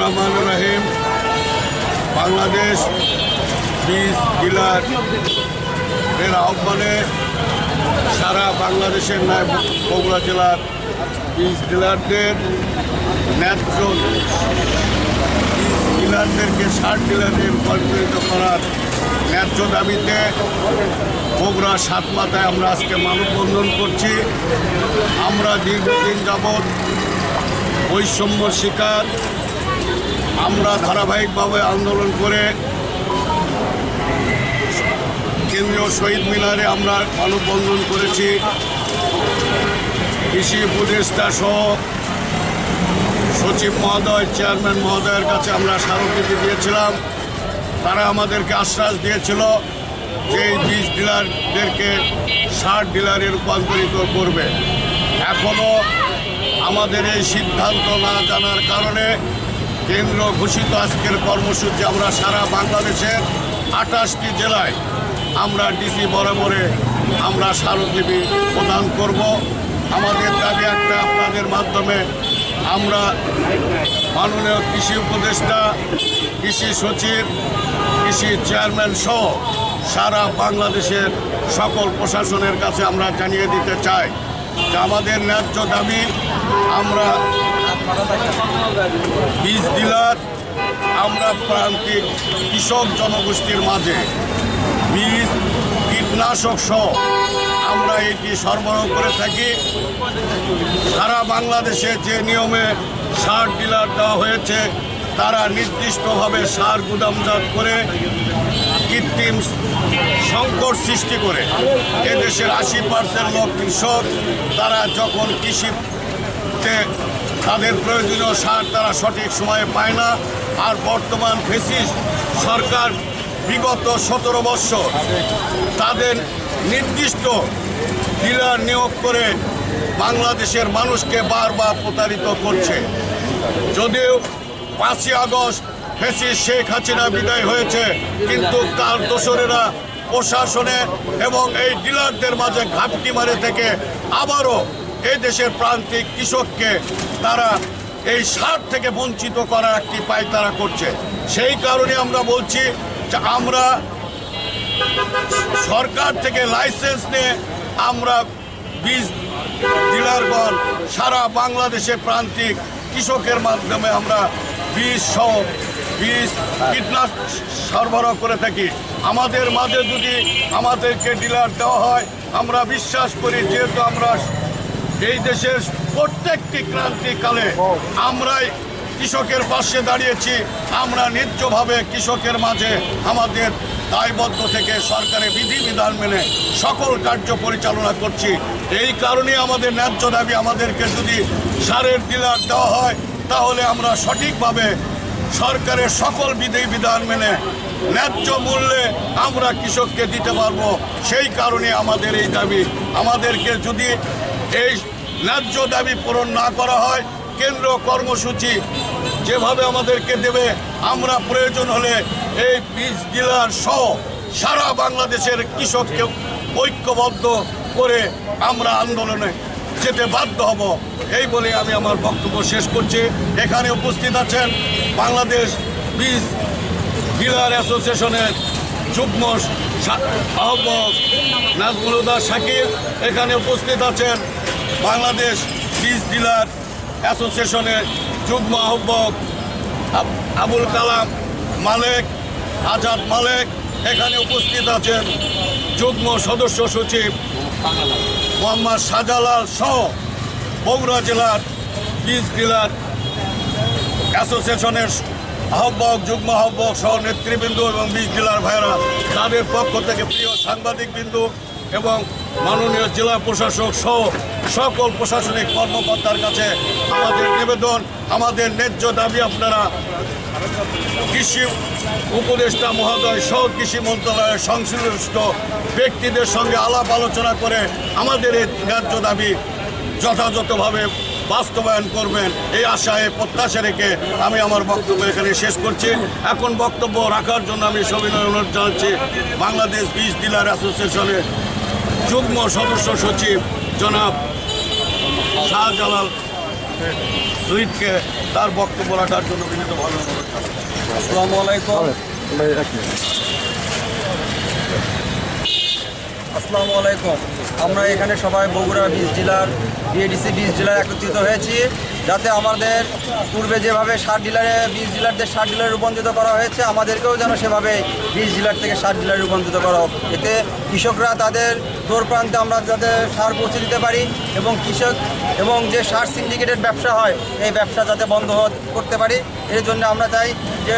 রহমান রহিম। বাংলাদেশ বীজ ডিলার এর আহ্বানে সারা বাংলাদেশের ন্যায় বগুড়া জেলার বীজ ডিলারদের ন্যায্য বীজ ডিলারদেরকে সার ডিলারে রূপান্তরিত করার ন্যায্য দাবিতে বগুড়া সাত মাথায় আমরা আজকে মানববন্ধন করছি। আমরা দীর্ঘদিন যাবৎ বৈষম্য শিকার আমরা ধারাবাহিকভাবে আন্দোলন করে কেন্দ্রীয় শহীদ মিনারে আমরা মানববন্ধন করেছি। কৃষি উপদেষ্টা সহ সচিব মহোদয়, চেয়ারম্যান মহোদয়ের কাছে আমরা স্মারকলিপি দিয়েছিলাম। তারা আমাদেরকে আশ্বাস দিয়েছিল যে এই বীজ ডিলারদেরকে সার ডিলারে রূপান্তরিত করবে। এখনও আমাদের এই সিদ্ধান্ত না জানার কারণে কেন্দ্র ঘোষিত আজকের কর্মসূচি আমরা সারা বাংলাদেশের আঠাশটি জেলায় আমরা ডিসি বরাবরে আমরা স্মারকলিপি প্রদান করব। আমাদের দাবি একটা আপনাদের মাধ্যমে আমরা মাননীয় কৃষি উপদেষ্টা, কৃষি সচিব, কৃষি চেয়ারম্যান সহ সারা বাংলাদেশের সকল প্রশাসনের কাছে আমরা জানিয়ে দিতে চাই যে আমাদের ন্যায্য দাবি আমরা বীজ ডিলার আমরা প্রান্তিক কৃষক জনগোষ্ঠীর মাঝে বীজ, কীটনাশক সহ আমরা এটি সরবরাহ করে থাকি। সারা বাংলাদেশে যে নিয়মে সার ডিলার দেওয়া হয়েছে, তারা নির্দিষ্টভাবে সার গুদামজাত করে কৃত্রিম সংকট সৃষ্টি করে। এদেশের আশি পার্সেন্ট লোক কৃষক, তারা যখন কৃষিতে তাদের প্রয়োজনীয় সার তারা সঠিক সময়ে পায় না। আর বর্তমান ফেসিস সরকার বিগত সতেরো বৎসর তাদের নির্দিষ্ট ডিলার নিয়োগ করে বাংলাদেশের মানুষকে বারবার প্রতারিত করছে। যদিও পাঁচই আগস্ট ফেসিস শেখ হাসিনা বিদায় হয়েছে, কিন্তু তার দোসরেরা প্রশাসনে এবং এই ডিলারদের মাঝে ঘাপটি মারে থেকে আবারও এই দেশের প্রান্তিক কৃষককে তারা এই সার থেকে বঞ্চিত করার একটি পায়তারা করছে। সেই কারণে আমরা বলছি যে আমরা সরকার থেকে লাইসেন্স নিয়ে আমরা বীজ ডিলারগণ সারা বাংলাদেশে প্রান্তিক কৃষকের মাধ্যমে আমরা বীজ সহ বীজ কীটনাশক সরবরাহ করে থাকি। আমাদের মাঝে যদি আমাদেরকে ডিলার দেওয়া হয়, আমরা বিশ্বাস করি যেহেতু আমরা এই দেশের প্রত্যেকটি ক্রান্তিকালে আমরাই কৃষকের পাশে দাঁড়িয়েছি। আমরা ন্যায্যভাবে কৃষকের মাঝে আমাদের দায়বদ্ধ থেকে সরকারের বিধিবিধান মেনে সকল কার্য পরিচালনা করছি। এই কারণে আমাদের ন্যায্য দাবি আমাদেরকে যদি সারের ডিলার দেওয়া হয়, তাহলে আমরা সঠিকভাবে সরকারের সকল বিধি বিধান মেনে ন্যায্য মূল্যে আমরা কৃষককে দিতে পারব। সেই কারণে আমাদের এই দাবি। আমাদেরকে যদি এই ন্যায্য দাবি পূরণ না করা হয়, কেন্দ্র কর্মসূচি যেভাবে আমাদেরকে দেবে, আমরা প্রয়োজন হলে এই বীজ ডিলার সহ সারা বাংলাদেশের কৃষককে ঐক্যবদ্ধ করে আমরা আন্দোলনে যেতে বাধ্য হব। এই বলে আমি আমার বক্তব্য শেষ করছি। এখানে উপস্থিত আছেন বাংলাদেশ বীজ ডিলার অ্যাসোসিয়েশনের যুগ্ম আহ্বায়ক নাজমুল শাকির এখানে উপস্থিত আছেন বাংলাদেশ বীজ ডিলার অ্যাসোসিয়েশনের যুগ্ম আহ্বায়ক আব- আবুল কালাম মালেক, আজাদ মালেক এখানে উপস্থিত আছেন যুগ্ম সদস্য সচিব মোহাম্মদ শাহজালাল সহ বগুড়া জেলার বীজ ডিলার অ্যাসোসিয়েশনের আহ্বায়ক, যুগ্ম আহ্বায়ক সহ নেতৃবৃন্দ এবং বীজ জেলার ভাইয়েরা তাদের পক্ষ থেকে প্রিয় সাংবাদিক বিন্দু এবং মাননীয় জেলা প্রশাসক সহ সকল প্রশাসনিক কর্মকর্তার কাছে আমাদের নিবেদন, আমাদের ন্যায্য দাবি আপনারা কৃষি উপদেষ্টা মহোদয় সহ কৃষি মন্ত্রণালয়ের সংশ্লিষ্ট ব্যক্তিদের সঙ্গে আলাপ আলোচনা করে আমাদের এই ন্যায্য দাবি যথাযথভাবে বাস্তবায়ন করবেন। এই আশায়, প্রত্যাশা রেখে আমি আমার বক্তব্য এখানে শেষ করছি। এখন বক্তব্য রাখার জন্য আমি সবিনয় অনুরোধ জানাচ্ছি বাংলাদেশ বীজ ডিলার অ্যাসোসিয়েশনের যুগ্ম সদস্য সচিব জনাব শাহজালাল সুইটকে তার বক্তব্য রাখার জন্য অনুরোধ জানাই। আসসালামু আলাইকুম। আসসালামু আলাইকুম। আমরা এখানে সবাই বগুড়া বিশ জেলার বিএডিসি বিশ জেলায় একত্রিত হয়েছি যাতে আমাদের পূর্বে যেভাবে সার ডিলারে বিশ ডিলারদের সার ডিলারে রূপান্তরিত করা হয়েছে আমাদেরকেও যেন সেভাবে বিশ ডিলার থেকে সার ডিলারে রূপান্তরিত করা হোক। এতে কৃষকরা তাদের দূর প্রান্তে আমরা যাতে সার পৌঁছে দিতে পারি এবং কৃষক এবং যে সার সিন্ডিকেটের ব্যবসা হয়, এই ব্যবসা যাতে বন্ধ করতে পারি। এর জন্য আমরা চাই যে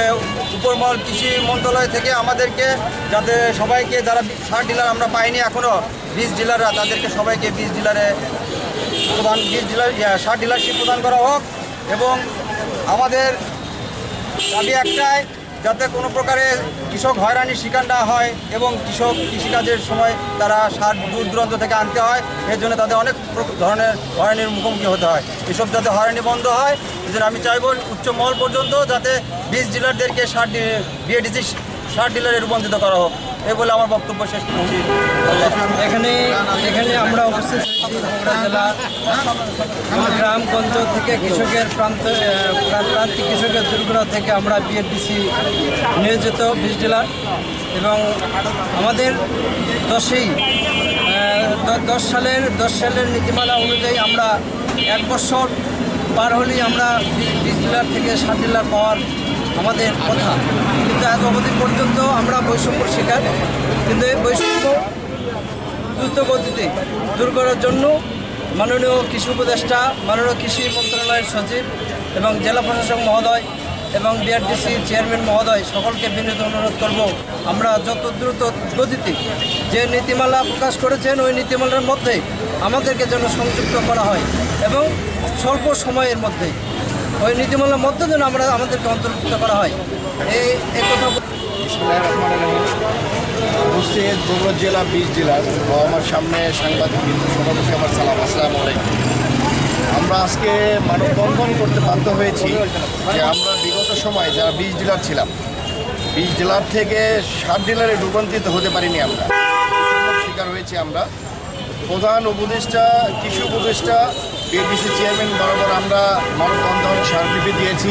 উপরমহল কৃষি মন্ত্রণালয় থেকে আমাদেরকে যাতে সবাইকে যারা সার ডিলার আমরা পাইনি এখনও বীজ ডিলাররা, তাদেরকে সবাইকে বীজ ডিলারে প্রদান, বীজ ডিলার সার ডিলারশিপ প্রদান করা হোক এবং আমাদের দাবি একটাই যাতে কোনো প্রকারে কৃষক হয়রানির শিকার না হয় এবং কৃষক কৃষিকাজের সময় তারা সার দূর দূরান্ত থেকে আনতে হয়, এর জন্য তাদের অনেক ধরনের হয়রানির মুখোমুখি হতে হয়। এসব যাতে হয়রানি বন্ধ হয়, এজন্য আমি চাইব উচ্চ মহল পর্যন্ত যাতে বীজ ডিলারদেরকে সার বিএডিসি সার ডিলারে রূপান্তরিত করা হোক। এই বলে আমার বক্তব্য শেষ করছি। এখানে এখানে আমরা উপস্থিত জেলা গ্রামগঞ্জ থেকে কৃষকের প্রান্ত প্রান্তিক কৃষকের দুর্গরা থেকে আমরা বিএফডিসি নিয়োজিত বীজ ডিলার। এবং আমাদের দশই দশ সালের দশ সালের নীতিমালা অনুযায়ী আমরা এক বছর পার হলেই আমরা বীজ ডিলার থেকে সার ডিলার পাওয়ার আমাদের কথা। কিন্তু এত অবধি পর্যন্ত আমরা বৈষম্যর শিকার। কিন্তু এই বৈষম্য দ্রুত গতিতে দূর করার জন্য মাননীয় কৃষি উপদেষ্টা, মাননীয় কৃষি মন্ত্রণালয়ের সচিব এবং জেলা প্রশাসক মহোদয় এবং বিআরডিসি চেয়ারম্যান মহোদয় সকলকে বিনীত অনুরোধ করব, আমরা যত দ্রুত গতিতে যে নীতিমালা প্রকাশ করেছেন, ওই নীতিমালার মধ্যে আমাদেরকে যেন সংযুক্ত করা হয় এবং স্বল্প সময়ের মধ্যে ওই নীতিমালার মধ্যে যেন আমরা আমাদেরকে অন্তর্ভুক্ত করা হয়। এই কথা জেলা, বিশ জেলার ও আমার সামনে সাংবাদিক বিন্দু সভাপতি, আমার সালাম, আসসালাম আলাইকুম। আমরা আজকে মানববন্ধন করতে বাধ্য হয়েছি যে আমরা বিগত সময় যারা বিশ ডিলার ছিলাম, বিশ ডিলার থেকে ষাট ডিলারে রূপান্তরিত হতে পারিনি আমরা। শিকার হয়েছি আমরা। প্রধান উপদেষ্টা, কৃষি উপদেষ্টা বিএডিসি চেয়ারম্যান বরাবর আমরা মানববন্ধন স্মারকলিপি দিয়েছি।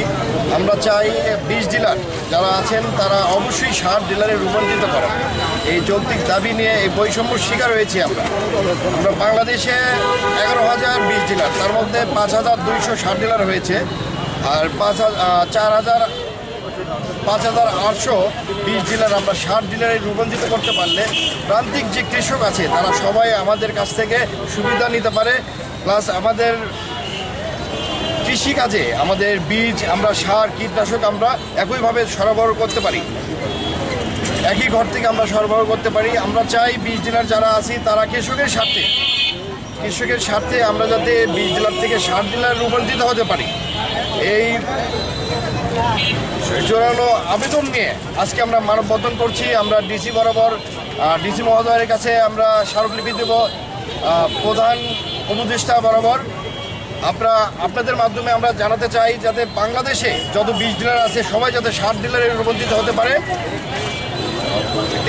আমরা চাই বিশ ডিলার যারা আছেন, তারা অবশ্যই সার ডিলারে রূপান্তরিত করা এই যৌক্তিক দাবি নিয়ে এই বৈষম্যর শিকার হয়েছি আমরা। আমরা বাংলাদেশে এগারো হাজার বিশ ডিলার, তার মধ্যে পাঁচ হাজার দুইশো ষাট ডিলার হয়েছে আর পাঁচ চার হাজার পাঁচ হাজার আটশো বিশ ডিলার আমরা ষাট ডিলারে রূপান্তরিত করতে পারলে প্রান্তিক যে কৃষক আছে, তারা সবাই আমাদের কাছ থেকে সুবিধা নিতে পারে। প্লাস আমাদের কৃষিকাজে, আমাদের বীজ, আমরা সার, কীটনাশক আমরা একইভাবে সরবরাহ করতে পারি। একই ঘর থেকে আমরা সরবরাহ করতে পারি। আমরা চাই বীজ ডিলার যারা আছি, তারা কৃষকের স্বার্থে কৃষকের স্বার্থে আমরা যাতে বীজ ডিলার থেকে সার ডিলার রূপান্তরিত হতে পারি। এই জোরালো আবেদন নিয়ে আজকে আমরা মানববন্ধন করছি। আমরা ডিসি বরাবর ডিসি মহোদয়ের কাছে আমরা স্মারকলিপি দেব। প্রধান উপদেষ্টা বরাবর আপনারা, আপনাদের মাধ্যমে আমরা জানাতে চাই যাতে বাংলাদেশে যত বিশ ডিলার আছে, সবাই যাতে ষাট ডিলারে রূপান্তরিত হতে পারে।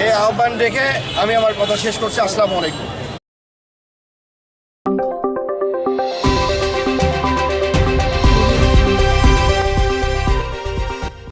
এই আহ্বান রেখে আমি আমার কথা শেষ করছি। আসসালামু আলাইকুম।